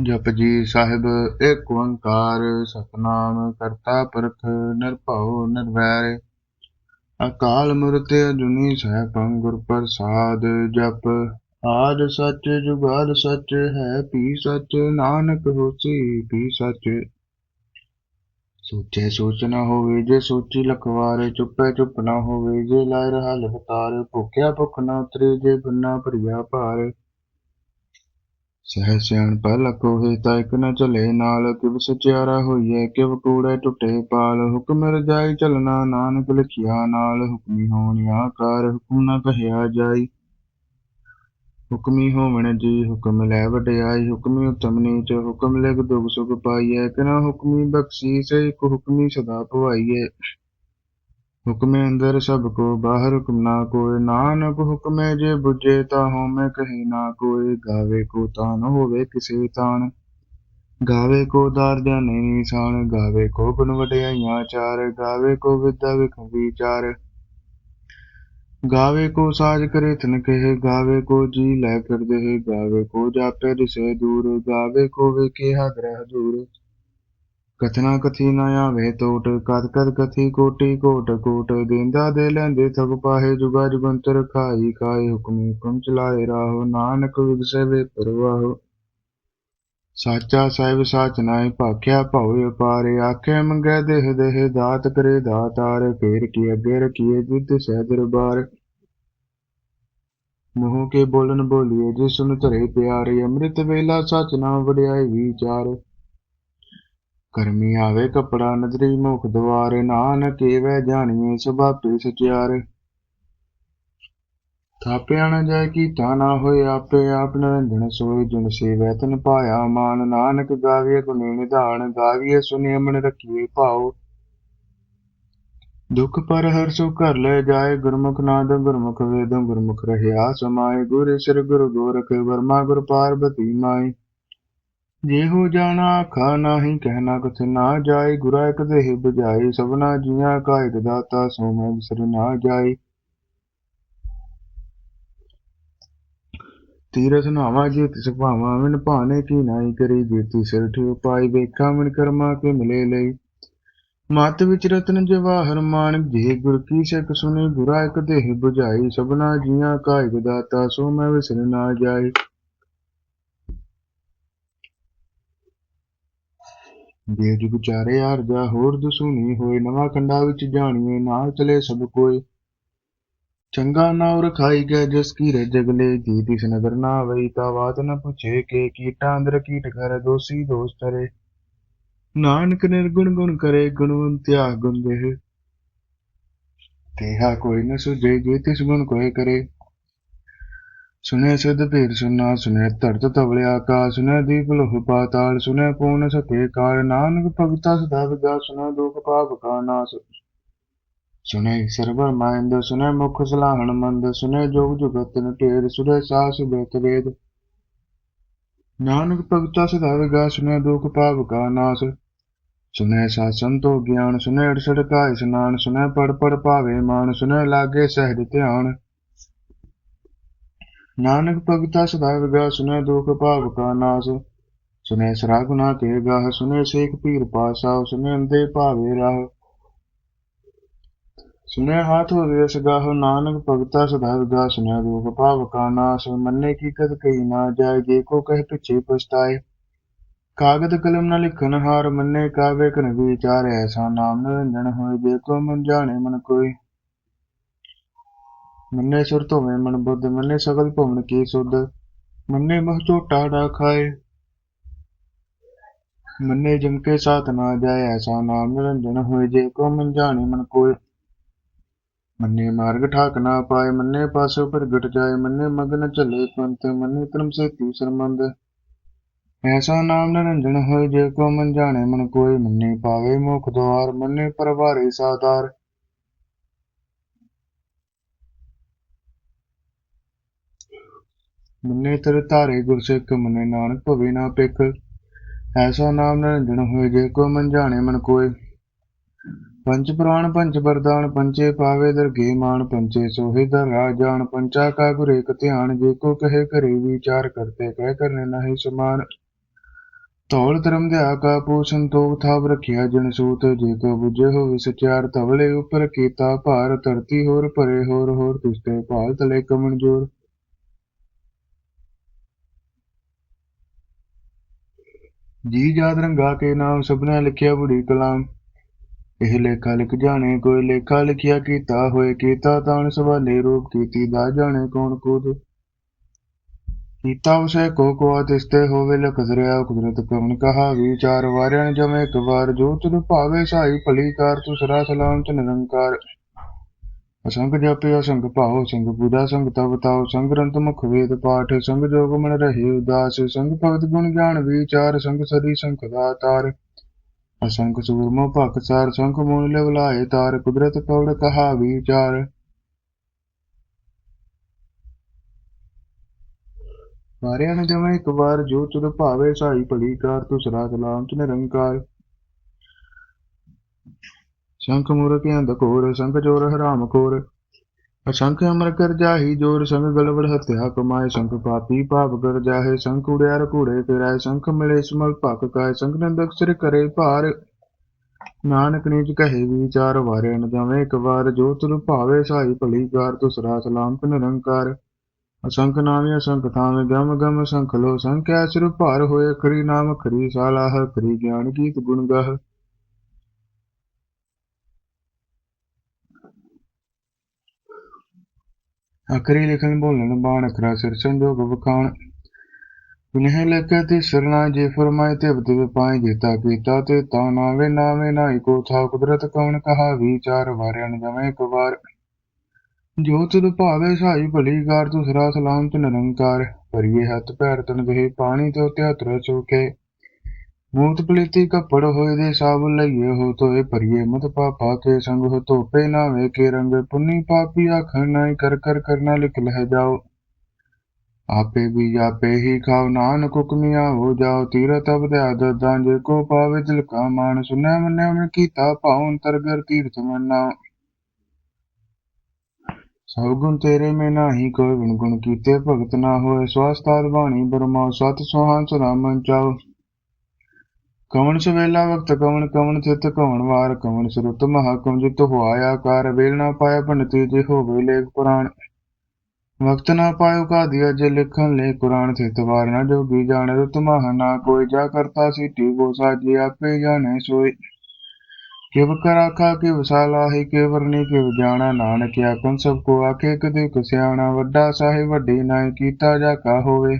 ਜਪਜੀ ਸਾਹਿਬ, ਏਕ ਓੰਕਾਰ ਸਤਨਾਮ ਕਰਤਾ ਪੁਰਖ ਨਿਰਭਉ ਨਿਰਵੈਰ। ਅਕਾਲ ਮੂਰਤ ਅਜੂਨੀ ਸੈਭੰ ਗੁਰ ਪ੍ਰਸਾਦ ਜਪ। ਆਦ ਸੱਚ, ਜੁਗਾਦ ਸੱਚ, ਹੈ ਪੀ ਸੱਚ, ਨਾਨਕ ਹੋਸੀ ਪੀ ਸੱਚ। ਸੋਚੇ ਸੋਚ ਨਾ ਹੋਵੇ, ਜੇ ਸੋਚੀ ਲਖਵਾਰੇ, ਚੁੱਪੇ ਚੁੱਪ ਨਾ ਹੋਵੇ, ਜੇ ਲਾਇ ਰਹਾ ਲਵਤਾਰ ਭੁਖਿਆ ਭੁਖ ਨਾ ਉਤਰੇ, ਜੇ ਬੰਨਾ ਭਰੀਆ ਭਾਰ। ਸਹਿ ਸਿਆਣ ਪਲ ਕੋਹੇ ਤਾਂ ਇਕ ਨ ਚਲੇ ਨਾਲ, ਕਿਵ ਸਚਿਆਰਾ ਹੋਈਏ ਕਿਵ ਕੂੜੇ ਟੁੱਟੇ ਪਾਲ। ਹੁਕਮ ਰਜਾਈ ਚਲਣਾ ਨਾਨਕ ਲਿਖਿਆ ਨਾਲ, ਹੁਕਮੀ ਹੋਣੀ ਆਕਾਰ, ਹੁਕਮ ਨ ਕਹਿਆ ਜਾਈ। ਹੁਕਮੀ ਹੋਵਣ ਜੀ, ਹੁਕਮ ਲੈ ਵਡਿਆਈ, ਹੁਕਮੀ ਉਤਮ ਨੀਚ, ਹੁਕਮ ਲਿਖ ਦੁਖ ਸੁਖ ਪਾਈਐ, ਕਿਨਾ ਹੁਕਮੀ ਬਖਸ਼ੀ ਸੇ ਇਕ ਹੁਕਮੀ ਸਦਾ ਭਵਾਈਐ ਹੁਕਮੇ ਅੰਦਰ ਸਭ ਕੋ ਬਾਹਰ ਹੁਕਮ ਨਾ ਕੋਇ, ਨਾਨਕ ਹੁਕਮੇ ਜੇ ਬੁਝੇ ਤਾ ਹਉਮੈ ਕਹੀ ਨਾ ਕੋਇ, ਗਾਵੇ ਕੋ ਤਾਂ ਨ ਹੋਵੇ ਕਿਸੇ ਤਾਣ ਗਾਵੇ ਕੋ ਦਾਰ ਜਾਣੇ ਨਿਸ਼ਾਨ ਗਾਵੇ ਕੋ ਗੁਣ ਵਡਿਆਈਆਂ ਚਾਰ, ਗਾਵੇ ਕੋ ਵਿਦਿਆ ਵਿਖ ਵਿਚਾਰ। ਗਾਵੇ ਕੋ ਸਾਜ ਕਰੇ ਤਨ ਕਹੇ, ਗਾਵੇ ਕੋ ਜੀ ਲੈ ਫਿਰਦੇ ਗਾਵੇ ਕੋ ਜਾਪੇ ਦਿਸੇ ਦੂਰ, ਗਾਵੇ ਕੋ ਵੇਖੇ ਹਦਰਹ ਦੂਰ ਕਥਨਾ ਕਥੀ ਨਾ ਆਵੇ ਟੋਟ ਕਦ ਕਦ ਕਥੀ ਕੋਟੀ ਕੋਟ ਕੋਟ ਦੇਂਦਾ ਦੇ ਲੈਂਦੇ ਥਗ ਪਾਹੇ ਜੁਗਾ ਜੁਗੰਤਰ ਖਾਈ, ਖਾਏ ਹੁਕਮ ਹੁਕਮ ਚਲਾਏ ਰਾਹੋ, ਨਾਨਕ ਵਿਗਸੇ ਵੇ ਪਰਵਾਹੋ। ਸਾਚਾ ਸਾਹਿਬ ਸਾਚ ਨਾਏ ਭਾਖਿਆ ਭਉ ਅਪਾਰੇ ਆਖੇ ਮੰਗੈ ਦੇਹ ਦੇਹ, ਦਾਤ ਕਰੇ ਦਾਤਾਰ ਫੇਰ ਕੀ ਅੱਗੇ ਰਖੀਏ ਜਿਤ ਸਹਿ ਦਰਬਾਰ। ਮੂੰਹ ਕੇ ਬੋਲਨ ਬੋਲੀਏ ਜਿਸ ਨੂੰ ਧਰੇ ਪਿਆਰੇ, ਅੰਮ੍ਰਿਤ ਵੇਲਾ ਸਚ ਨਾਮ ਵਡਿਆਈ ਵਿਚਾਰ। ਕਰਮੀ ਆਵੇ ਕਪੜਾ ਨਜ਼ਰੀ ਮੁਖ ਦਵਾਰ, ਨਾਨਕ ਏਵੈ ਜਾਣੀਏ ਸੁਭਾਪੇ ਸਚਿਆਰ। ਥਾਪਿਆ ਨਾ ਜਾਏ ਕੀਤਾ ਨਾ ਹੋਏ ਆਪੇ, ਆਪ ਨਿਰੰਜਨ ਸੋਏ ਜਿਨ ਸੇਵੈ, ਤਨ ਪਾਇਆ ਮਾਨ। ਨਾਨਕ ਗਾਵੀਏ ਗੁਣੀ ਨਿਧਾਨ ਗਾਵੀਏ ਸੁਨੇ ਅਮਨ ਰਖੀਏ ਭਾਉ। ਦੁਖ ਪਰ ਹਰ ਸੋ ਕਰ ਲੈ ਜਾਏ, ਗੁਰਮੁਖ ਨਾਦ ਗੁਰਮੁਖ ਵੇਦ ਗੁਰਮੁਖ ਰਹਿਆ ਸਮਾਏ। ਗੁਰ ਸਿਰ ਗੁਰ ਗੋਰਖ, ਵਰਮਾ ਗੁਰ ਪਾਰਬਤੀ ਮਾਈ। ਜੇ ਹੋ ਜਾਣਾ ਆਖਾ ਨਾਹੀ, ਕਹਿਣਾ ਕਥ ਨਾ ਜਾਏ। ਗੁਰਾ ਇਕ ਦੇਹ ਬੁਝਾਈ ਸਭਨਾ ਜੀਆਂ ਕਾ ਇਕ ਦਾਤਾ ਸੋ ਮੈਂ ਵਿਸਰ ਨਾ ਜਾਏ। ਤੀਰਥ ਨਾਵਾ ਜੇ ਤਿਸ ਭਾਵਾ ਵਿਨ ਭਾਣੇ ਕੀ ਨਾਈ ਕਰੀ। ਜੀਤੀ ਸਿਰ ਠਿਉ ਪਾਈ ਵੇਖਾਂ ਵਿਨ ਕਰਮਾ ਕੇ ਮਿਲੇ ਲਈ। ਮਤ ਵਿੱਚ ਰਤਨ ਜਵਾਹਰ ਮਾਨਕ ਜੇ ਗੁਰ ਕੀ ਸਿੱਖ ਸੁਨੇ। ਗੁਰਾ ਇਕ ਦੇਹ ਬੁਝਾਈ ਸਭਨਾ ਜੀਆਂ ਕਾ ਇਕ ਦਾਤਾ ਸੋ ਮੈਂ ਵਿਸਰ ਨਾ ਜਾਏ। ਦੇ ਜੁਗ ਚਾਰੇ ਹੋਰ ਦਸੂਨੀ ਹੋਏ। ਨਵਾਂ ਕੰਡਾ ਵਿੱਚ ਜਾਣੀਏ, ਨਾਲ ਚਲੇ ਸਭ ਕੋਏ। ਚੰਗਾ ਨਾਉ ਰਖਾਈ ਗਏ ਜਸ ਕੀ ਰੇ ਜਗਲੇ ਜੀ ਤਿਸ ਨਗਰ ਨਾ ਵਈ, ਤਾ ਬਾਤ ਨ ਪੁੱਛੇ ਕੇ, ਕੀਟਾ ਅੰਦਰ ਕੀਟ ਕਰ ਦੋਸੀ ਦੋਸ ਤਰੇ ਨਾਨਕ ਨਿਰਗੁਣ ਗੁਣ ਕਰੇ ਗੁਣਵੰਤਿਆ ਗੁਣ ਦੇਹ। ਤੇਹਾ ਕੋਈ ਨ ਸੁਜੇ ਜੇ ਤਿਸ ਗੁਣ ਕੋਏ ਕਰੇ। ਸੁਨੇ ਸਿਧ ਭੇਦ ਸੁਨਾ ਸੁਨੇ ਧਰਤ ਤਵਲੇ ਆਕਾਸ਼ ਸੁਨੇ ਦੀਪ ਲੋਹ ਪਾਤਾਲ ਸੁਨੇ ਪੂਰਨ ਸਤੇ ਕਾਲ, ਨਾਨਕ ਭਗਤਾ ਸਦਾ ਵਿਗਾ ਸੁਨੇ ਦੁਖ ਪਾਪ ਕਾ ਨਾਸ। ਸੁਨੇ ਸਰਬਰ ਮਾਇੰਦ ਸੁਨੇ ਮੁਖ ਸਲਾਹਣ ਮੰਦ ਸੁਨੇ ਜੋਗ ਜੁਗਤ ਨ ਸੁਨੇ ਸਾਸ ਬੇਤ ਵੇਦ। ਨਾਨਕ ਭਗਤਾ ਸਦਾ ਵਿਗਾ ਸੁਨੇ ਦੁਖ ਪਾਪ ਕਾ ਨਾਸ। ਸੁਨੇ ਸਾਸਨ ਤੋ ਗਿਆਨ ਸੁਨੇ ਅੜਸੜ ਕਾ ਇਸਨਾਨ ਸੁਨੇ ਪੜ ਪੜ ਭਾਵੇ ਮਾਨ ਸੁਨੇ ਲਾਗੇ ਸਹਿਜ ਧਿਆਨ। ਨਾਨਕ ਭਗਤਾ ਸਦਾ ਵਿਗਾ ਸੁਨੇ ਦੁਖ ਭਾਵ ਕਾ ਨਾਸ। ਸੁਨੇ ਸਰਾ ਗੁਨਾ ਤੇ ਗਾਹ ਸੁਨੇ ਸੇਖ ਪੀਰ ਪਾਸਾ ਸੁਨੇ ਅੰਦੇ ਭਾਵੇ ਰਾਹ। ਸੁਨੇ ਹਾਥ ਹੋਵੇ ਅਸ ਗਾਹ, ਨਾਨਕ ਭਗਤਾ ਸਦਾ ਵਿਗਾ ਸੁਨੇ ਦੁਖ ਭਾਵ ਕਾ ਨਾਸ। ਮੰਨੇ ਕੀ ਕਦ ਕਹੀ ਨਾ ਜਾਏ, ਜੇ ਕੋ ਕਹਿ ਪਿਛੇ ਪਛਤਾਏ। ਕਾਗਦ ਕਲਮ ਨਾ ਲਿਖਨ ਹਾਰ, ਮੰਨੇ ਕਾਵੇ ਕਨ ਵਿਚਾਰ ਐਸਾ ਨਾਮ ਨਿਰੰਜਨ ਹੋਏ, ਜੇ ਕੋ ਮਨ ਜਾਣੇ ਮਨ ਕੋਈ ਮੰਨੇ ਸੁਰ ਧੋਵੇਂ ਮਨ ਬੁੱਧ, ਮੰਨੇ ਸਗਲ ਭਵਨ ਕੀ ਸੁਧ, ਮੰਨੇ ਮਹ ਝੋਟਾ ਡਾ ਖਾਏ। ਮੰਨੇ ਜਮ ਕੇ ਸਾਥ ਨਾ ਜਾਏ ਐਸਾ ਨਾਮ, ਨਿਰੰਜਨ ਹੋਏ ਜੇ ਕੋ ਮਨ ਜਾਣੇ ਮਨ ਕੋਏ। ਮੰਨੇ ਮਾਰਗ ਠਾਕ ਨਾ ਪਾਏ, ਮੰਨੇ ਪਾਸੋ ਪ੍ਰਗਟ ਜਾਏ, ਮੰਨੇ ਮਗਨ ਚਲੇ ਪੰਤ ਮੰਨੇ ਧਰਮ ਸੇ ਤੀਸਰ ਮੰਦ ਐਸਾ ਨਾਮ ਨਿਰੰਜਨ ਹੋਏ ਜੇ ਕੋ ਮਨ ਜਾਣੇ ਮਨ ਕੋਈ ਮੰਨੇ ਪਾਵੇ ਮੁਖ ਦਵਾਰ ਮੰਨੇ ਪਰਵਾਰੇ ਸਾਦਾਰ ਮੰਨੇ ਤਰ ਧਾਰੇ ਗੁਰਸਿੱਖ, ਮੰਨੇ ਨਾਨਕ ਭਵੇ ਨਾ ਪਿਖ ਐਸਾ ਨਾਮ ਨਿਰੰਜਨ ਹੋਏ ਜੇ ਕੋ ਮਨ ਜਾਣੇ ਮਨ ਕੋਏ। ਪੰਜ ਪ੍ਰਾਣ, ਪੰਜ ਵਰਦਾਨ ਪੰਚੇ ਪਾਵੇ ਦਰਗੇ ਮਾਨ ਪੰਚੇ ਸੋਹਿ ਦਰ ਰਾਜਾਨ ਪੰਚਾ ਕਾ ਗੁਰ ਏਕ ਧਿਆਨ, ਜੇ ਕੋ ਕਹੇ ਕਰੇ ਵਿਚਾਰ ਕਰਤੇ, ਕਹਿ ਕਰਨੇ ਨਹੀਂ ਸਮਾਨ। ਧੌਲ ਧਰਮ ਦੇ ਆਕਾ ਪੂ ਸੰਤੋਖ ਥਾਪ ਰਖਿਆ ਜਨ ਸੂਤ। ਜੇ ਕੋ ਬੁਝੇ ਹੋਵੇ ਸਚਿਆਰ, ਧਵਲੇ ਉਪਰ ਕੀਤਾ ਭਾਰ। ਧਰਤੀ ਹੋਰ ਭਰੇ ਹੋਰ ਹੋਰ ਤਿਸਤੇ ਭਾਲ ਤਲੇ ਕਮਣ ਜੋਰ। ਜੀ ਜਾਤ ਰੰਗਾ ਕੇ ਨਾਮ ਸਭਨਾ ਲਿਖਿਆ ਬੁੜੀ ਕਲਾਮ। ਇਹ ਲੇਖਾ ਲਿਖ ਜਾਣੇ, ਕੋਈ ਲੇਖਾ ਲਿਖਿਆ ਕੀਤਾ ਹੋਏ, ਕੀਤਾ ਤਾਣ ਸਵਾਲੇ ਰੂਪ ਕੀਤੀ ਦਾ ਜਾਣੇ ਕੌਣ ਕੂਦ ਕੀਤਾ ਉਸੇ ਕੋ ਕੋ ਤਿਸਤੇ ਹੋਵੇ ਲਖ ਕੁਦਰਤ ਕਵਨ ਕਹਾ, ਵਿਚਾਰ ਵਾਰਿਆਂ ਜਮੇ ਇੱਕ ਵਾਰ, ਜੋ ਤੁਧ ਭਾਵੇ ਸਾਈ ਭਲੀ ਕਾਰ, ਤੁਸਰਾ ਸਲਾਮ ਚ ਨਿਰੰਕਾਰ। ਅਸੰਗ ਜਪਿ ਅਸੰਗ ਭਾਉ, ਸੰਗ ਬੁਧਾ, ਸੰਗ ਤਵ ਤਾਉ, ਸੰਗ ਗ੍ਰੰਥ ਮੁਖ ਵੇਦ ਪਾਠ, ਸੰਗ ਜੋਗ ਮਨ ਰਹੇ ਉਦਾਸ, ਸੰਗ ਭਗਤ ਗੁਣ ਗਿਆਨ ਵਿਚਾਰ, ਸੰਗ ਸਦੀ ਸੰਖ ਦਾਤਾਰ ਅਸੰਖ ਸੂਰਮੋ ਭਖ ਸਾਰ ਸੰਖ ਮੂਲ ਲਿਵ ਤਾਰ, ਕੁਦਰਤ ਕੌੜ ਕਹਾ ਵਿਚਾਰ। ਵਾਰਿਆਂ ਨੂੰ ਜਮੇ ਇੱਕ ਵਾਰ ਜੋ ਤੁਧ ਭਾਵੇ ਸਾਈ ਭਲੀ ਕਾਰ ਤੁਸਰਾ ਸਲਾਮ ਚ ਨਿਰੰਕਾਰ ਸ਼ੰਖ ਮੂਰਖ ਅੰਧਕੋਰ ਸੰਖ ਜੋਰ ਹਰਾਮ ਖੋਰ। ਅਸੰਖ ਅਮਰ ਕਰ ਜਾਹੀ ਜੋਰ ਸੰਗ ਗਲਵੜ ਹਤਿਆ ਕਮਾਏ। ਸੰਖ ਪਾਪੀ ਪਾਪ ਕਰ ਜਾਹੇ, ਸੰਖ ਉੜਿਆਰ ਕੂੜੇ ਫਿਰਾਏ। ਸੰਖ ਮਿਲੇ ਸਮਲ ਭਕ ਕਾਏ ਸੰਖ ਨੰਦਕ ਸਿਰ ਕਰੇ ਭਾਰ। ਨਾਨਕ ਨੀਚ ਕਹੇ ਵਿਚਾਰ ਵਾਰੇ ਨ ਜਾਵੇਂ ਇੱਕ ਵਾਰ। ਜੋ ਤੁਰ ਭਾਵੇ ਸਾਈ ਭਲੀ ਕਾਰ ਤੁਸਰਾ ਸਲਾਮ ਤੇ ਨਿਰੰਕਾਰ। ਅਸੰਖ ਨਾਮੇ ਅਸੰਖ ਥਾਵੇਂ ਗਮ ਗਮ ਸੰਖ ਲੋ। ਸੰਖਿਆ ਸਿਰ ਭਾਰ ਹੋਏ, ਖਰੀ ਨਾਮ ਖਰੀ ਸਾਲਾਹ, ਖਰੀ ਗਿਆਨ ਗੀਤ ਗੁਣ ਗਾਹ। ਅਖਰੀ ਲਿਖਣ ਬੋਲਣ ਬਾਣ ਅਖਰਾ ਸਿਰ ਸੰਜੋਗ ਵਖਾਣ। ਪੁਨਹ ਸਰਨਾ ਜੇ ਫਰਮਾਏ ਤੇ ਬਦ ਪਾਏ ਜੇਤਾ ਕੀਤਾ ਤੇ ਤਾ ਨਾਵੇ ਨਾਵੇ ਨਾਈ ਕੋ ਥਾ ਕੁਦਰਤ ਕਵਣ ਕਹਾ ਵਿਚਾਰ ਵਾਰਿਆਂ ਜਵੇਂ ਇੱਕ ਵਾਰ। ਜੋ ਤੁਧ ਭਾਵੇ ਸਾਈ ਭਲੀ ਕਾਰ ਤੁਸਰਾ ਸਲਾਮ ਤੇ ਨਿਰੰਕਾਰ, ਭਰੀਏ ਹੱਥ ਪੈਰ ਤਨ ਗਏ ਪਾਣੀ ਤੇ ਉਤੇ ਹੱਥ ਚੁਕੇ ਮੂਤ ਪਲੀਤੀ ਕੱਪੜ ਹੋਏ ਦੇ ਸਾਬ ਲਈਏ, ਹੋ ਤੋਏ ਭਰੀਏ ਮਤ ਪਾਪਾ ਕੇ ਸੰਗ, ਹੋ ਧੋਪੇ ਨਾਵੇ ਕੇ ਰੰਗ, ਪੁੰਨੀ ਪਾਪੀ ਆਖਣ ਨਾਈ ਕਰ ਕਰ ਕਰਨਾ ਲਿਖ ਲਹਿ ਜਾਓ। ਆਪੇ ਵੀ ਆਪੇ ਹੀ ਖਾਓ, ਨਾਨਕ ਹੁਕਮਿਆ ਹੋ ਜਾਓ ਤੀਰਤ ਅਬਦਿਆ ਦਦਾਂ ਜੇ ਕੋ ਪਾਵੇ ਦਿਲ ਕਾ ਮਾਨ ਮੰਨਿਆ ਕੀਤਾ ਭਾਉ ਤੀਰਥ ਮੰਨਾ ਸਭ ਗੁਣ ਤੇਰੇ ਮੈਂ ਨਾਹੀ, ਕੋਈ ਗੁਣ ਗੁਣ ਕੀਤੇ ਭਗਤ ਨਾ ਹੋਏ, ਸਵਾਸਤਾਦ ਬਾਣੀ ਬਰਮਾਉ, ਸਤ ਸੁਹਾਨ ਸੁਨਾਮਨ ਚਾਉ। ਕਵਣ ਸਵੇਲਾ ਵਕਤ, ਕਵਣ ਕਵਣ ਚਿਤ, ਕਵਣ ਵਾਰ, ਕਵਣ ਸਰੁਤ ਮਹਾਕਮ ਜਿਤ ਹੋਇਆ ਆਕਾਰ, ਵੇਲ ਨਾ ਪਾਇਆ ਪੰਡਤੀ ਜੇ ਹੋਵੇ ਲੇਖ ਪੁਰਾਣ। ਵਕਤ ਨਾ ਪਾਇਓ ਕਾ ਦਿਆ ਜੇ ਲਿਖਣ ਲੈ ਕੁਰਾਨ ਤੇ ਤਵਾਰ ਨਾ ਜੋਗੀ ਜਾਣੇ ਰੁਤ ਮਹਾ ਕੋਈ ਜਾ ਕਰਤਾ ਸੀ ਟੀਗੋ ਸਾਜੇ ਆਪੇ ਜਾਣੇ ਸੋਈ ਕਿਵ ਕਰਾਖਾ ਕਿ ਵਸਾਲਾ ਹੀ ਕਿ ਵਰਨੀ ਕਿ ਜਾਣਾ ਨਾਨਕ ਆਖਣ ਸਭ ਕੋ ਆਖੇ, ਕਦੇ ਕਸਿਆਣਾ, ਵੱਡਾ ਸਾਹਿਬ, ਵੱਡੀ ਨਾਇ ਕੀਤਾ ਜਾ ਕਾ ਹੋਵੇ।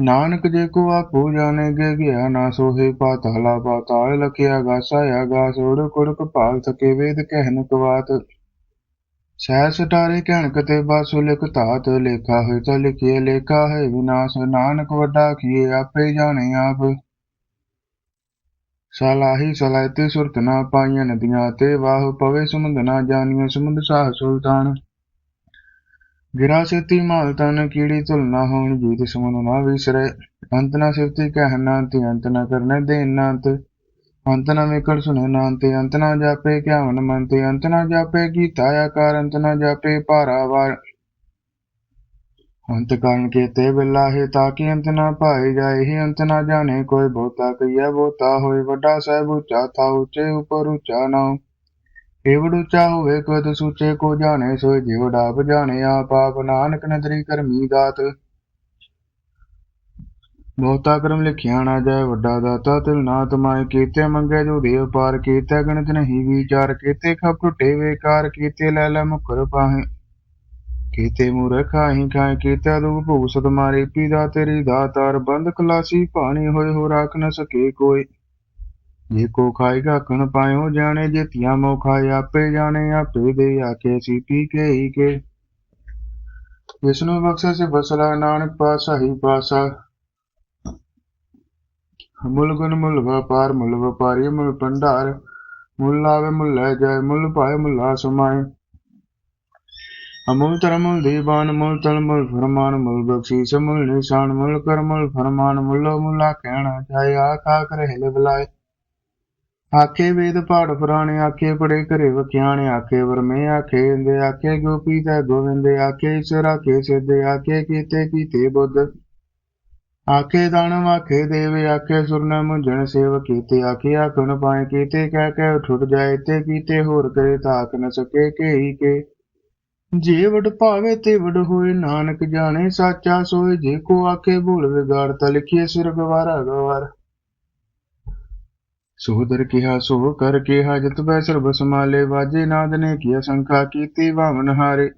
ਨਾਨਕ ਜੇ ਕੋ ਆਪੋ ਜਾਣੇ ਗੇ ਗਿਆ ਨਾ ਸੋਹੇ ਪਾਤਾਲਾ ਪਾਤਾਲ, ਲਖਿਆ ਗਾਸਾ ਆਗਾਸ ਉੜ ਕੁੜਕ ਭਾਲ ਥਕੇ ਵੇਦ ਕਹਿਨ ਕਵਾਤ। ਸਹਿ ਸਟਾਰੇ ਕਹਿਣ ਕਤੇ ਬਾਸੁ ਲਿਖ ਧਾਤ, ਲੇਖਾ ਹੋਇ ਤਾਂ ਲਿਖਿਏ, ਲੇਖਾ ਹੈ ਵਿਨਾਸ਼, ਨਾਨਕ ਵੱਡਾ ਕੀਏ ਆਪੇ ਜਾਣੇ ਆਪ। ਸਲਾਹੀ ਸਲਾਇਤੇ ਸੁਰਤ ਨਾ ਪਾਈਆਂ ਨਦੀਆਂ ਤੇ, ਵਾਹ ਪਵੇ ਸਮੁੰਦ ਨਾ ਜਾਣੀਆਂ ਸਮੁੰਦ ਸਾਹ ਸੁਲਤਾਨ। ਗਿਰਾ ਸੇਤੀ ਮਾਲ ਤਨ ਕੀੜੀ ਤੁਲ ਨਾ ਹੋਣ ਜੀਤ ਸਮਨ ਨਾ ਵਿਸਰੇ। ਅੰਤ ਨਾ ਸਿਫਤੀ ਕਹਿਣਾ ਤੇ ਅੰਤ ਨਾ ਅੰਤ ਨਾ ਵਿਕੜ ਸੁਨੇ ਨਾਂਤੇ ਅੰਤ ਨਾ ਜਾਪੇ ਕਿਆਵਨ ਮਨ ਤੇ ਅੰਤ ਨਾ ਜਾਪੇ ਗੀਤਾ ਆਕਾਰ ਅੰਤ ਨਾ ਜਾਪੇ ਭਾਰਾਵਾਰ ਅੰਤ ਕਰਨ ਕੀਤੇ ਬਿਲਾਹੇ ਤਾਂ ਕਿ ਅੰਤ ਨਾ ਪਾਏ ਜਾਏ। ਹੀ ਅੰਤ ਨਾ ਜਾਣੇ ਕੋਈ ਬਹੁਤਾ ਕਈਆ ਬਹੁਤਾ ਹੋਏ ਵੱਡਾ ਸਾਹਿਬ ਉੱਚਾ ਥਾ ਉੱਚੇ ਉਪਰ ਉੱਚਾ ਨਾਉ। ਏਵੜ ਉੱਚਾ ਹੋਵੇ ਕਦ ਸੂਚੇ ਕੋ ਜਾਣੇ, ਸੋਏ ਜਿਵੜ ਆਪ ਜਾਣੇ, ਆਪ ਆਪ ਨਾਨਕ ਨਦਰੀ ਕਰਮੀ ਦਾਤ। ਬਹੁਤਾ ਕਰਮ ਲਿਖਿਆ ਨਾ ਜਾਏ, ਵੱਡਾ ਦਾਤਾ ਤਿਲ ਨਾ ਤਮਾਏ, ਕੀਤੇ ਮੰਗੇ ਜੋ ਦੇ ਪਾਰ, ਕੀਤੇ ਗਣਤ ਨਹੀਂ ਵਿਚਾਰ, ਕੀਤੇ ਖਪ ਟੁੱਟੇ ਵੇਕਾਰ, ਕੀਤੇ ਲੈ ਲੈ ਮੁਕਰ ਪਾਹੇ। ਕੀਤੇ ਮੂਰਖ ਆਹੀ ਖਾਏ, ਕੀਤੇ ਦੁਖ ਭੂਖ ਸਦ ਮਾਰੇ, ਪੀਦਾ ਤੇਰੀ ਦਾਤਾਰ ਬੰਦ ਕਲਾਸੀ ਪਾਣੀ ਹੋਏ ਹੋ ਰਾਖ ਨ ਸਕੇ ਕੋਈ। ਜੇ ਕੋ ਖਾਏਗਾ, ਕਣ ਪਾਇਓ ਜਾਣੇ, ਜੇ ਧੀਆਂ ਮੋ ਖਾਏ ਆਪੇ ਜਾਣੇ, ਆਪੇ ਦੇ ਆਕੇ ਸੀ ਪੀ ਕੇ ਹੀ ਕੇ। ਵਿਸ਼ਨੂੰ ਬਖਸ਼ੇ ਸੇ ਬਸਲਾ ਨਾਨਕ ਪਾਸਾ ਹੀ ਪਾਸਾ ਮੁੱਲ ਗੁਣ ਮੁੱਲ ਵਪਾਰ, ਮੁੱਲ ਵਪਾਰੀ ਮੁੱਲ ਭੰਡਾਰ। ਮੁੱਲ ਲਾਵੇ, ਮੁੱਲ ਲੈ ਜਾਏ, ਮੁੱਲ ਪਾਏ, ਮੁਲਾ ਸਮਾਏ। ਅਮੁਲ ਤਰ ਮੁੱਲ ਦੀਵਾਨ, ਮੁੱਲ ਤਲ ਮੁੱਲ ਫਰਮਾਨ, ਮੁਲ ਬਖਸ਼ੀਸ, ਮੁੱਲ ਨਿਸ਼ਾਨ, ਮੁੱਲ ਕਰ ਮੁੱਲ ਫਰਮਾਨ, ਮੁੱਲੋ ਮੁਲਾ ਕਹਿਣਾ ਚਾਹੇ, ਆਖਾ ਕਰ ਹਿਲ ਬੁਲਾਏ ਆਖੇ ਵੇਦ ਪਾੜ ਪੁਰਾਣੇ, ਆਖੇ ਪੜੇ ਘਰੇ ਵਖਿਆਣੇ, ਆਖੇ ਵਰਮੇ, ਆਖੇ ਇੰਦੇ, ਆਖੇ ਗੋਪੀ ਤੇ ਗੋਵਿੰਦੇ, ਆਖੇ ਈਸ਼ਰ, ਆਖੇ ਸਿੱਧੇ, ਆਖੇ ਕੀਤੇ ਕੀਤੇ ਬੁੱਧ। ਆਖੇ ਦਾਨਵ, ਆਖੇ ਦੇਵ, ਆਖੇ ਸੁਰ ਨ ਸੇਵ ਕੀਤੇ, ਆਖੇ ਆਖਣ ਪਾਏ ਕੀਤੇ, ਕਹਿ ਕਹਿ ਠੁੱਟ ਜਾਏ ਤੇ ਕੀਤੇ, ਹੋਰ ਕਰੇ ਤਾਕ ਨ ਸਕੇ ਕੇਹੀ ਕੇ। ਜੇ ਵਡ ਭਾਵੇ ਤੇ ਵਡ ਹੋਏ, ਨਾਨਕ ਜਾਣੇ, ਸਾਚਾ ਸੋਏ, ਜੇ ਕੋ ਆਖੇ ਭੂਲ ਵਿਗਾੜ, ਤਾ ਲਿਖੀਏ ਸਿਰ ਗਵਾਰਾ ਗਵਾਰ ਸੋਦਰ ਕਿਹਾ ਸੋ ਕਰ ਕਿਹਾ, ਜਤ ਬੈ ਸਰਬ ਸਮਾਲੇ ਵਾਜੇ ਨਾਦ ਨੇ ਕੀ ਸੰਖਾ ਕੀਤੀ ਵਾਵਨ ਹਾਰੇ।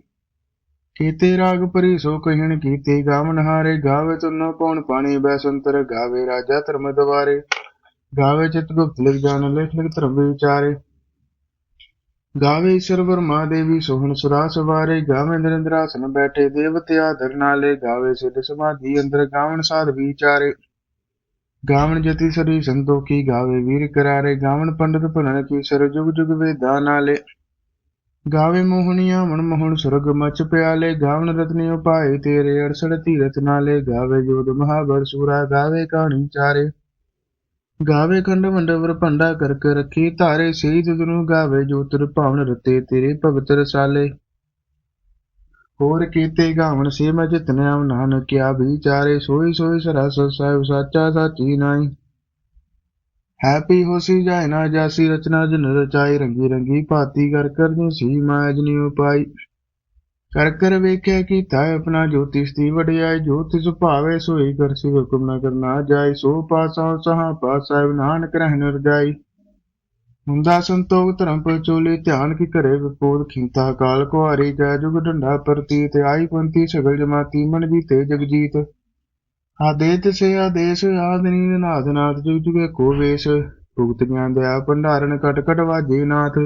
ਕੀਤੇ ਰਾਗ ਪਰੀ ਸੋ ਕਹਿਣ ਕੀਤੇ, ਗਾਵਨ ਹਾਰੇ। ਗਾਵੇ ਤੁਨੋ ਪਉਣ ਪਾਣੀ, ਬੈ ਸੰਤਰ, ਗਾਵੇ ਰਾਜਾ ਧਰਮ ਦਵਾਰੇ। ਗਾਵੇ ਚਿਤ ਗੁਪਤ ਲਿਖ ਜਾਣ ਲਿਖ ਲਿਖ ਧਰਮ ਵਿਚਾਰੇ। ਗਾਵੇ ਈਸ਼ਰ ਵਰਮਾ ਦੇਵੀ ਸੋਹਣ ਸੁਰਾ ਸਵਾਰੇ ਗਾਵੇ ਨਿਰੰਦਰਾਸਨ ਬੈਠੇ, ਦੇਵਤੇ ਆਦਰ ਨਾਲੇ। ਗਾਵੇ ਸਿੱਧ ਸਮਾਧੀ ਅੰਦਰ ਗਾਵਣ ਸਾਧ ਵਿਚਾਰੇ। ਗਾਵਨ ਜਤੀ ਸਰੀ ਸੰਤੋਖੀ ਗਾਵੇ ਵੀਰ ਕਰਾਰੇ ਗਾਵਨ ਪੰਡਤ ਭੁਲਣ ਕੀ ਸਰ ਜੁਗ ਜੁਗ ਵੇਦਾਂ ਨਾਲੇ। ਗਾਵੇ ਮੋਹਣੀਆਂ ਮਨ ਮੋਹਣ ਸੁਰਗ ਮਚ ਪਿਆਲੇ ਗਾਵਨ ਰਤਨੀ ਉਪਾਏ ਤੇਰੇ ਅਰਸੜ ਧੀਰਤ ਨਾਲੇ। ਗਾਵੇ ਜੋਦ ਮਹਾਬਰ ਸੂਰਾ, ਗਾਵੇ ਕਹਾਣੀ ਚਾਰੇ। ਗਾਵੇ ਖੰਡ ਮੰਡਵਰ ਭੰਡਾ ਕਰਕ ਰੱਖੀ ਧਾਰੇ ਸਹੀ ਤੁਧਨੂੰ ਗਾਵੇ ਜੋ ਤੁਰ ਭਾਵਨ ਰਤੇ ਤੇਰੇ ਭਗਤ ਰਸਾਲੇ। ਹੋਰ ਕੀਤੇ ਗਾਵਣ ਸੇ ਮੈਂ ਜਿਤਨਿਆ ਨਾਨਕ ਕਿਆ ਵਿਚਾਰੇ ਸੋਈ ਸੋਈ ਸਰਸ ਸਾਹਿਬ ਸਾਚਾ ਸਾਚੀ ਨਾਈ ਹੈਪੀ ਹੋਸੀ ਜਾਏ ਨਾ ਜਾਸੀ, ਰਚਨਾ ਜਨ ਰਚਾਈ, ਰੰਗੀ ਰੰਗੀ ਭਾਤੀ ਕਰ ਕਰ ਜੋ ਸੀ ਮਾਜ ਨੀ ਉਪਾਈ ਕਰ ਕਰ ਵੇਖਿਆ ਕੀਤਾ ਆਪਣਾ ਜੋਤਿਸ਼ ਦੀ ਵਡਿਆਈ, ਜੋਤਿ ਭਾਵੇ ਸੋਈ ਕਰ ਸੀ ਹੁਕਮ ਨਾ ਕਰਨਾ ਜਾਏ, ਸੋ ਪਾਸਾ ਸਹਾ ਪਾਸ, ਸਾਹਿਬ ਨਾਨਕ ਰਹਿਣ ਰਜਾਈ। ਹੁੰਦਾ ਸੰਤੋਖ ਧਰਮ ਪਚੋਲੇ ਧਿਆਨ ਕੀ ਘਰੇ ਵਿਪੋਦ ਖਿੰਤਾ ਕਾਲ ਕੁਹਾਰੀ ਜੈ ਜੁਗ ਢੰਡਾ ਪ੍ਰਤੀ ਆਈ ਪੰਤੀ ਸਗਲ ਜਮਾਤੀ, ਮਨ ਜੀਤੇ ਜਗਜੀਤ। ਆਦੇਤ ਸੇ ਆਦੇਸ਼ ਆਦਨੀ ਨਾਦ ਨਾਥ ਜੁਗ ਜੁਗੇ ਕੋ ਵੇਸ਼। ਭੁਗਤ ਗਿਆਨ ਦਇਆ, ਭੰਡਾਰਨ ਕਟ ਕਟ ਵਾਜੇ ਨਾਥ।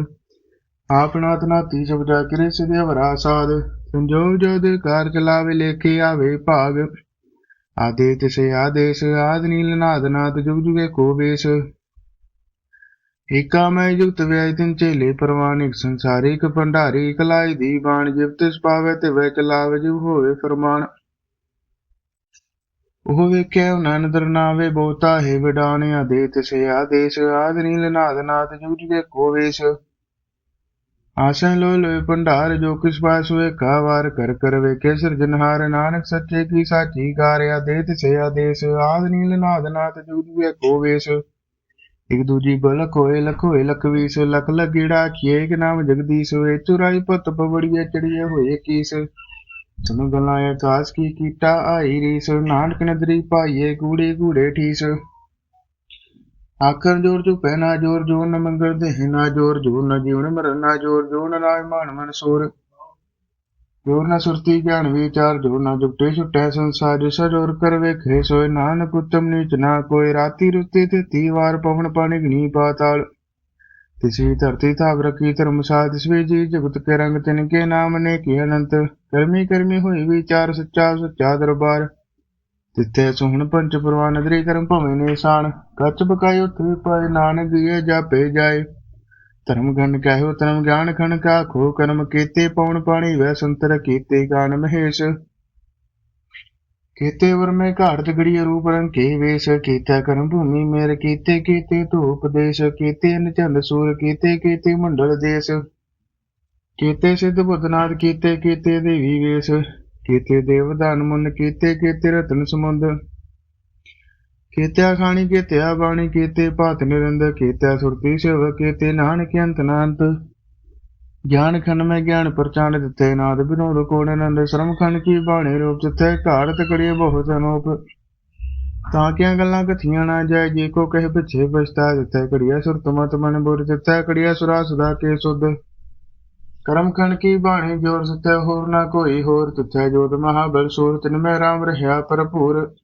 ਆਪ ਨਾਤੀ ਸ਼ਬਦਾ ਕਿਰੇ ਸਿਦੇ ਵਰਾ ਸਾਧ। ਸੰਜੋਗ ਜਦ ਕਾਰ ਚਲਾਵੇ, ਲੇਖੇ ਆਵੇ ਭਾਗ। ਆਦੇਤ ਸੇ ਆਦੇਸ਼ ਆਦਨੀ ਨਾਦ ਨਾਥ ਜੁਗ ਜੁਗੇ ਕੋ ਵੇਸ਼। ਏਕਾ ਮੈਂ ਜੁਗਤ ਵਿਆਇ ਤਿਨ ਚੇਲੇ ਪ੍ਰਵਾਨਿਕ ਸੰਸਾਰਿਕ ਭੰਡਾਰੀ ਕਲਾਈ ਦੀ ਬਾਣ ਜਿਵ ਤਿਸ ਪਾਵੇ ਤੇ ਵੇ ਚਲਾਵੇ ਜਿਵ ਹੋਵੇ ਫਰਮਾਨ। ਉਹ ਵੇਖਿਆ ਉਹਨਾਂ ਨਦਰ ਨਾਵੇ ਹੈ ਵਿਡਾਣਿਆ ਦੇ ਤਿਸੇ ਆਦੇਸ਼ ਆਦ ਨੀਲ ਨਾਦ ਨਾਥ ਜੁਗ ਦੇ ਕੋ ਵੇਸ਼। ਆਸਨ ਲੋ ਲੋਏ ਭੰਡਾਰ ਜੋ ਕਿਸ ਪਾਸ ਹੋਏ ਕਾ ਵਾਰ ਕਰ ਕਰ ਵੇਖੇ ਸਿਰਜਨਹਾਰ ਨਾਨਕ ਸੱਚੇ ਕੀ ਸਾਚੀ ਗਾਰਿਆ ਦੇ ਤਿਸੇ ਆਦੇਸ਼ ਆਦ ਨੀਲ ਨਾਦ ਨਾਥ ਜੁਗ ਦੇ ਕੋ ਵੇਸ਼। ਇਕ ਦੂਜੀ ਬਲਕ ਹੋਏ ਲਖ ਹੋਏ ਲਖ ਲਗੀੜਾ ਕੀਏ ਕਿ ਨਾਮ ਜਗਦੀਸ਼ ਹੋਏ, ਚੁਰਾਈ ਪਤ ਪਵੜੀਏ, ਚੜੀਏ ਹੋਏ ਕੀਸ। ਸੁਨ ਗਲਾਂ ਆਕਾਸ ਕੀ ਕੀਟਾ ਆਈ ਰੀਸ, ਨਾਨਕ ਨਦਰੀ ਪਾਈਏ ਕੂੜੇ ਗੂੜੇ ਠੀਸ। ਆਖਰ ਜੋਰ ਚੁ ਪਹਿਨਾ ਜੋਰ ਜੋ ਨ ਮੰਗਲ ਦੇਹ, ਨਾ ਜੋਰ ਜੋ ਨ ਜੀਵਨ ਮਰਨ, ਨਾ ਜੋਰ ਜੋ ਨ ਰਾਜ ਮਾਨ ਮਨ ਸੋਰ। ਜੋਰ ਨ ਸੁਰਤੀ ਗਿਆਨ ਵਿਚਾਰ ਜੋਰ ਨ ਜੁਟੇ ਛੁਟੈ ਸੰਸਾਰ ਜਿਸ ਜੋਰ ਕਰ ਵੇਖੇ ਸੋਏ ਨਾਨਕ ਉਤਮ ਨੀਚ ਨਾ ਕੋਈ ਰਾਤੀ ਰੁੱਤੇ ਤੇ ਤੀ ਵਾਰ ਪਵਨ ਪਾਣੀ ਗਨੀ ਪਾਤਾਲ। ਤਿਸੀ ਧਰਤੀ ਥਾਪ ਰਖੀ ਧਰਮ ਸਾਧ ਤਿਸਵੇ ਜੀ ਜਗਤ ਕੇ ਰੰਗ ਤਿਨ ਕੇ ਨਾਮ ਨੇ ਕੀ ਅਨੰਤ। ਕਰਮੀ ਕਰਮੀ ਹੋਈ ਵਿਚਾਰ, ਸੱਚਾ ਸੱਚਾ ਦਰਬਾਰ। ਤਿੱਥੇ ਸੁਹਣ ਪੰਚ ਪ੍ਰਵਾਨ ਨਦਰੀ ਕਰਮ ਭਵੇਂ ਨਿਸ਼ਾਨ ਕੱਚ ਬਕਾਇ ਉਥੇ ਪਾਏ ਨਾਨਕ ਇਹ ਜਾਪੇ ਜਾਏ ਧਰਮ ਗਨ ਕਹਿਓ, ਧਰਮ ਗਿਆਨ ਖਣ ਕਾ ਖੋ, ਕਰਮ ਕੀਤੇ ਪਉਣ ਪਾਣੀ ਵੈ ਸੰਤਰ ਕੀਤੇ ਗਾਨ ਮਹੇਸ਼। ਕੀਤੇ ਵਰ ਮੈਂ ਘਾਟ ਤਗੜੀ ਰੂਪ ਰੰਗ ਕੇ ਵੇਸ਼, ਕੀਤਾ ਕਰਮ ਭੂਮੀ ਮੇਰ, ਕੀਤੇ ਕੀਤੇ ਧੂਪ ਦੇਸ਼, ਕੀਤੇ ਨਚੰਦ ਸੂਰ, ਕੀਤੇ ਕੀਤੇ ਮੰਡਲ ਦੇਸ਼। ਕੀਤੇ ਸਿੱਧ ਬੁੱਧਨਾਥ ਕੀਤੇ ਕੀਤੇ ਦੇਵੀ ਵੇਸ਼, ਕੀਤੇ ਦੇਵਦਾਨ ਮੁੰਨ, ਕੀਤੇ ਕੀਤੇ ਰਤਨ ਸਮੁੰਦ। ਕੀਤਿਆ ਖਾਣੀ, ਕੀਤਿਆ ਬਾਣੀ, ਕੀਤੇ ਭਾਤ ਨਿਰੰਦ ਕੀਤਿਆ ਸੁਰਤੀ ਸਿਵ ਕੀਤੇ ਨਾਨਕ ਅੰਤ ਨਾਨਤ ਗਿਆਨ ਖੰਡ ਮੈਂ ਗਿਆਨ ਪ੍ਰਚਾਨ ਦਿੱਤੇ, ਨਾਦ ਬਿਨੋ ਕੋਣ ਆਨੰਦ, ਸ਼ਰਮ ਖੰਡ ਕੀ ਬਾਣੀ ਰੂਪ ਜਿੱਥੇ ਘਾੜ ਤਕੜੀ ਬਹੁਤ ਅਨੂਪ। ਤਾਂ ਕਿਆਂ ਗੱਲਾਂ ਕਥੀਆਂ ਨਾ ਜਾਏ, ਜੇ ਕੋ ਕਹੇ ਪਿਛੇ ਬਸਤਾ ਦਿੱਤੇ ਕੜੀਆ ਸੁਰਤ ਮਤ ਮਨ ਬੁਰ ਜਿੱਥੇ ਕੜੀਆ ਸੁਰਾ ਸਦਾ ਕੇ ਸੁਧ। ਕਰਮ ਖੰਡ ਕੀ ਬਾਣੀ ਜੋਰ ਸਤੇ ਹੋਰ ਨਾ ਕੋਈ ਹੋਰ ਤਿੱਥੇ, ਜੋਤ ਮਹਾਬਲ ਸੂਰ ਤਿਨ ਮੈਂ ਰਾਮ ਰਹਾ ਭਰਪੂਰ।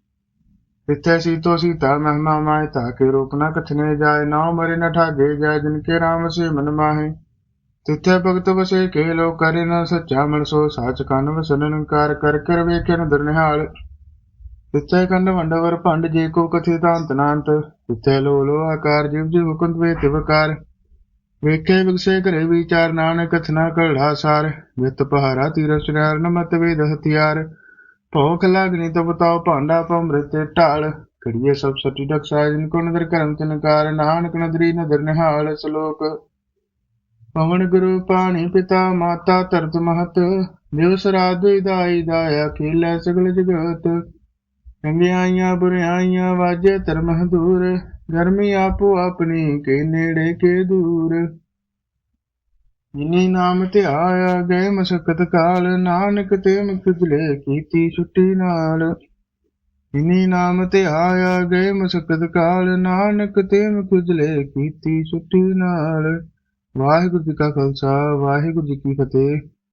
ਤਿੱਥੇ ਸੀਤੋ ਸੀਤਾ ਮਹਿਮਾ ਮਾਏ ਤਾਕੇ ਰੂਪ ਨਾ ਕਥਨੇ ਜਾਏ, ਨਾ ਮਰੇ ਨ ਠਾਗੇ ਜਾਏ, ਜਿਨ ਕੇ ਰਾਮ ਸੇ ਮਨ ਭਗਤ ਵਸੇ ਕੇ ਲੋ ਕਰੇ ਨ ਸੱਚਾ ਮਨ ਸੋ, ਸਾਚ ਕੰਨ ਵਸਨ ਨਿਕਾਰ ਕਰ ਕਰ ਵੇਖੇ ਨ ਨਿਹਾਲ ਤਿੱਥੇ ਵੰਡਵਰ ਭੰਡ ਜੇ ਕੋ ਕਥਿ ਤਾਂਤ ਨਾਂਤ, ਤਿੱਥੇ ਲੋ ਲੋ ਆਕਾਰ ਜਿਵ ਜਿਵ ਕੁੰਤ ਵੇ ਤਿਵਕਾਰ ਵੇਖੇ ਵਿਗਸੇ ਘਰੇ ਵਿਚਾਰ ਨਾਨਕ ਕਥਨਾ ਕੜਾ ਸਾਰ ਵਿਤ ਪਹਾਰਾ ਤੀਰ ਸੁਨਾਰ ਨ ਮਤ ਵੇਦ ਹਥਿਆਰ। ਭੋਖ ਲਾਗਨੀ ਤਬ ਤਾਉ ਭਾਂਡਾ ਪੰਮ੍ਰਿਤ ਢਾਲ। ਕਰੀਏ ਸਭ ਸਟੀ ਡਕਸਾ ਜਿਨ ਕੋ ਨਦਰ ਕਰਮ ਤਨਕਾਰ ਨਾਨਕ ਨਦਰੀ ਨਦਰ ਨਿਹਾਲ ਸ਼ਲੋਕ। ਪਵਨ ਗੁਰੂ ਪਾਣੀ ਪਿਤਾ ਮਾਤਾ ਤਰਤ ਮਹਤ। ਦਿਵਸ ਰਾਤ ਦਾਈ ਦਾਇਆ ਖੇਲੇ ਸਗਲ ਜਗਤ। ਚੰਗਿਆਈਆਂ ਬੁਰਿਆਈਆਂ ਵਾਜੇ ਧਰਮ ਦੂਰ ਗਰਮੀ ਆਪੋ ਆਪਣੀ ਕੇ ਨੇੜੇ ਕੇ ਦੂਰ। ਜਿਨੀ ਨਾਮ ਧਿਆਇਆ ਗਏ ਮਸਕਤ ਕਾਲ, ਨਾਨਕ ਤੇ ਮੁਖ ਦਿਲੇ ਕੀਤੀ ਛੁੱਟੀ ਨਾਲ। ਜਿਨੀ ਨਾਮ ਧਿਆਇਆ ਗਏ ਮਸਕਤ ਕਾਲ, ਨਾਨਕ ਤੇ ਮੁਖ ਦਿਲੇ ਕੀਤੀ ਛੁੱਟੀ ਨਾਲ। ਵਾਹਿਗੁਰੂ ਜੀ ਕਾ ਖਾਲਸਾ, ਵਾਹਿਗੁਰੂ ਜੀ ਕੀ ਫਤਿਹ।